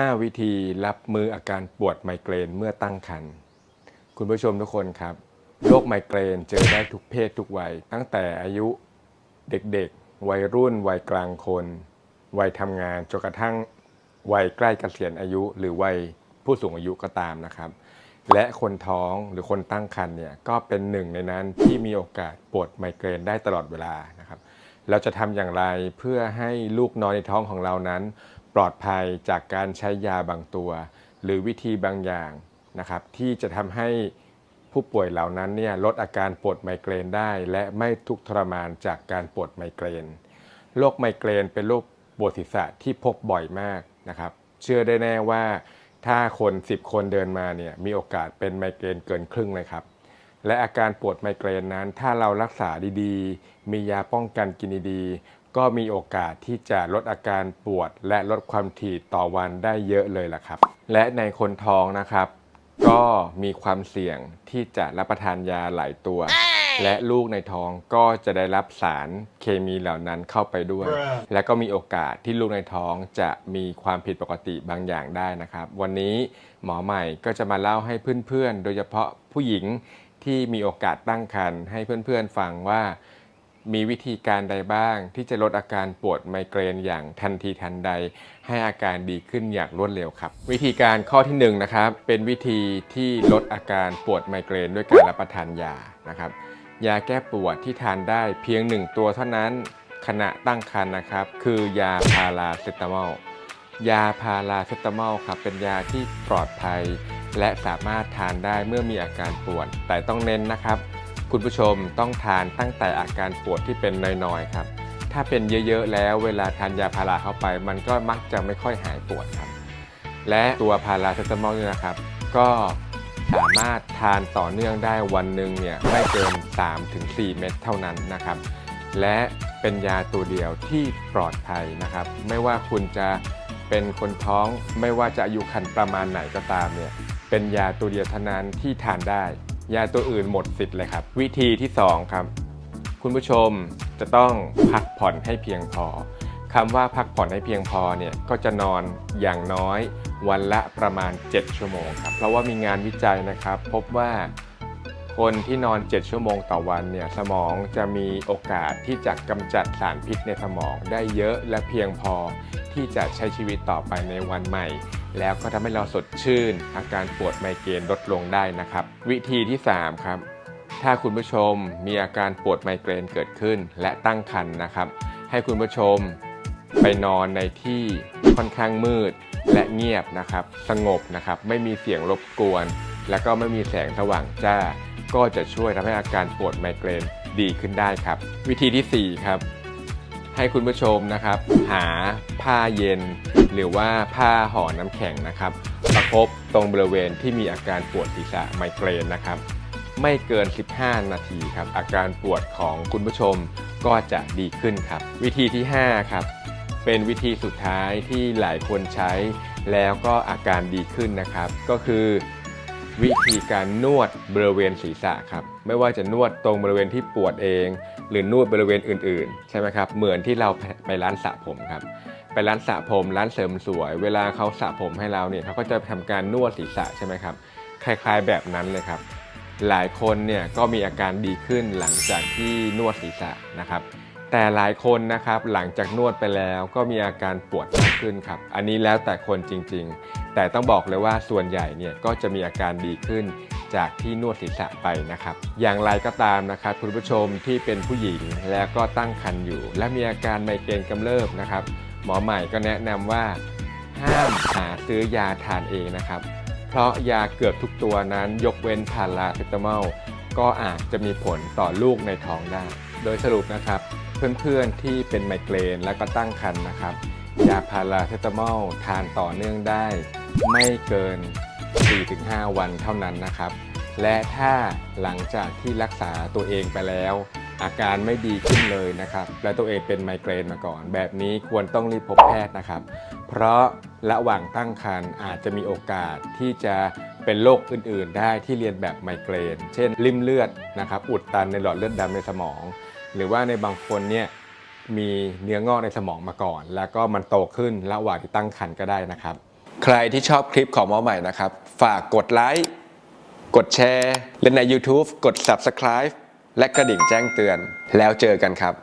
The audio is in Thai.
5 วิธีรับมืออาการปวดไมเกรนเมื่อตั้งครรภ์คุณผู้ชมทุกคนครับโรคไมเกรนเจอได้ทุกเพศทุกวัย ตั้งแต่อายุเด็กๆ วัยรุ่น วัยกลางคน วัยทำงานจนกระทั่งวัยใกล้เกษียณอายุ หรือวัยผู้สูงอายุก็ตามนะครับ และคนท้องหรือคนตั้งครรภ์เนี่ยก็เป็นหนึ่งในนั้นที่มีโอกาสปวดไมเกรนได้ตลอดเวลานะครับ เราจะทำอย่างไรเพื่อให้ลูกน้อยในท้องของเรานั้น ปลอดภัยจากการใช้ยาบางตัว หรือวิธีบางอย่างนะครับที่จะทำให้ผู้ป่วยเหล่านั้นเนี่ยลดอาการปวดไมเกรนได้ และไม่ทุกข์ทรมานจากการปวดไมเกรนโรคไมเกรนเป็นโรคปวดศีรษะที่พบบ่อยมากนะครับเชื่อได้แน่ว่าถ้าคน 10 คนเดินมาเนี่ยมีโอกาสเป็นไมเกรนเกินครึ่งเลยครับและอาการปวดไมเกรนนั้น ถ้าเรารักษาดีๆ มียาป้องกันกินดี ก็มีโอกาสที่จะลดอาการปวด และลดความถี่ต่อวันได้เยอะเลยล่ะครับ และในคนท้องนะครับ ก็มีความเสี่ยงที่จะรับประทานยาหลายตัว และลูกในท้องก็จะได้รับสารเคมีเหล่านั้นเข้าไปด้วย และก็มีโอกาสที่ลูกในท้องจะมีความผิดปกติบางอย่างได้นะครับ วันนี้หมอใหม่ก็จะมาเล่าให้เพื่อนๆ โดยเฉพาะผู้หญิงที่มีโอกาสตั้งครรภ์ให้เพื่อนๆฟังว่า มีวิธีการใดบ้าง ที่จะลดอาการปวดไมเกรนอย่างทันทีทันใด ให้อาการดีขึ้นอย่างรวดเร็วครับ วิธีการข้อที่1นงนะครับเป็นวิธีที่ลดอาการปวดไมเกรนด้วยการรับประทานยานะครับ ยาแก้ปวดที่ทานได้เพียง 1 ตัวเท่านั้นขณะตั้งครรภ์นะครับ คือยาพาราเซตามอลยาพาราเซตามอลครับเป็นยาที่ปลอดภัย และสามารถทานได้เมื่อมีอาการปวดแต่ต้องเน้นนะครับ คุณผู้ชมต้องทานตั้งแต่อาการปวดที่เป็นน้อยๆครับ ถ้าเป็นเยอะๆแล้วเวลาทานยาพาราเข้าไป มันก็มักจะไม่ค่อยหายปวดครับ และตัวพาราเซตามอลเนี่ยนะครับ ก็สามารถทานต่อเนื่องได้วันหนึ่งเนี่ยไม่เกิน 3-4 เม็ดเท่านั้นนะครับ และเป็นยาตัวเดียวที่ปลอดภัยนะครับ ไม่ว่าคุณจะเป็นคนท้องไม่ว่าจะอายุคันประมาณไหนก็ตามเนี่ยเป็นยาตัวเดียวเท่านั้นที่ทานได้ ยาตัวอื่นหมดสิทธิ์เลยครับ วิธีที่ 2 ครับ คุณผู้ชมจะต้องพักผ่อนให้เพียงพอคำว่าพักผ่อนให้เพียงพอเนี่ยก็จะนอนอย่างน้อยวันละประมาณ 7 ชั่วโมงครับ เพราะว่ามีงานวิจัยนะครับ พบว่า คนที่นอน 7 ชั่วโมงต่อวันเนี่ยสมองจะมีโอกาสที่จะกำจัดสารพิษในสมองได้เยอะและเพียงพอที่จะใช้ชีวิตต่อไปในวันใหม่ แล้วก็ทำให้เราสดชื่น อาการปวดไมเกรนลดลงได้นะครับ วิธีที่ 3 ครับ ถ้าคุณผู้ชมมีอาการปวดไมเกรนเกิดขึ้น และตั้งครรภ์นะครับ ให้คุณผู้ชมไปนอนในที่ค่อนข้างมืดและเงียบนะครับ สงบนะครับ ไม่มีเสียงรบกวน และก็ไม่มีแสงสว่างจ้า ก็จะช่วยทำให้อาการปวดไมเกรนดีขึ้นได้ครับ วิธีที่ 4 ครับ ให้คุณผู้ชมนะครับ หาผ้าเย็น หรือว่าผ้าห่อน้ำแข็งนะครับประคบตรงบริเวณที่มีอาการปวดศีรษะไมเกรนนะครับ ไม่เกิน 15 นาทีครับ อาการปวดของคุณผู้ชมก็จะดีขึ้นครับ วิธีที่ 5 ครับเป็นวิธีสุดท้ายที่หลายคนใช้แล้วก็อาการดีขึ้นนะครับ ก็คือ วิธีการนวดบริเวณศีรษะครับไม่ว่าจะนวดตรงบริเวณที่ปวดเอง หรือนวดบริเวณอื่น ๆ ใช่ไหมครับเหมือนที่เราไปร้านสระผมครับไปร้านสระผมร้านเสริมสวย เวลาเขาสระผมให้เราเนี่ยเขาก็จะทำการนวดศีรษะใช่ไหมครับคล้ายๆแบบนั้นเลยครับ หลายคนเนี่ยก็มีอาการดีขึ้นหลังจากที่นวดศีรษะนะครับแต่หลายคนนะครับหลังจากนวดไปแล้วก็มีอาการปวดมากขึ้นครับ อันนี้แล้วแต่คนจริงๆ แต่ต้องบอกเลยว่าส่วนใหญ่เนี่ยก็จะมีอาการดีขึ้นจากที่นวดศีรษะไปนะครับ อย่างไรก็ตามนะครับคุณผู้ชมที่เป็นผู้หญิงแล้วก็ตั้งครรภ์อยู่ และมีอาการไมเกรนกำเริบนะครับ หมอใหม่ก็แนะนำว่าห้ามหาซื้อยาทานเองนะครับ เพราะยาเกือบทุกตัวนั้นยกเว้นพาราเซตามอลก็อาจจะมีผลต่อลูกในท้องได้ โดยสรุปนะครับ เพื่อนๆที่เป็นไมเกรนและก็ตั้งครรภ์นะครับยาพาราเซตามอลทานต่อเนื่องได้ ไม่เกิน 4-5 วันเท่านั้นนะครับ และถ้าหลังจากที่รักษาตัวเองไปแล้ว อาการไม่ดีขึ้นเลยนะครับ และตัวเองเป็นไมเกรนมาก่อน แบบนี้ควรต้องรีบพบแพทย์นะครับ เพราะระหว่างตั้งครรภ์อาจจะมีโอกาสที่จะเป็นโรคอื่น ๆ ได้ที่เรียนแบบไมเกรน เช่นริ่มเลือดนะครับ อุดตันในหลอดเลือดดำในสมอง หรือว่าในบางคนเนี่ยมีเนื้องอกในสมองมาก่อน แล้วก็มันโตขึ้นระหว่างที่ตั้งครรภ์ก็ได้นะครับ ใครที่ชอบคลิปของหมอใหม่นะครับ ฝากกดไลค์ กดแชร์ และใน YouTube กด Subscribe และกระดิ่งแจ้งเตือน แล้วเจอกันครับ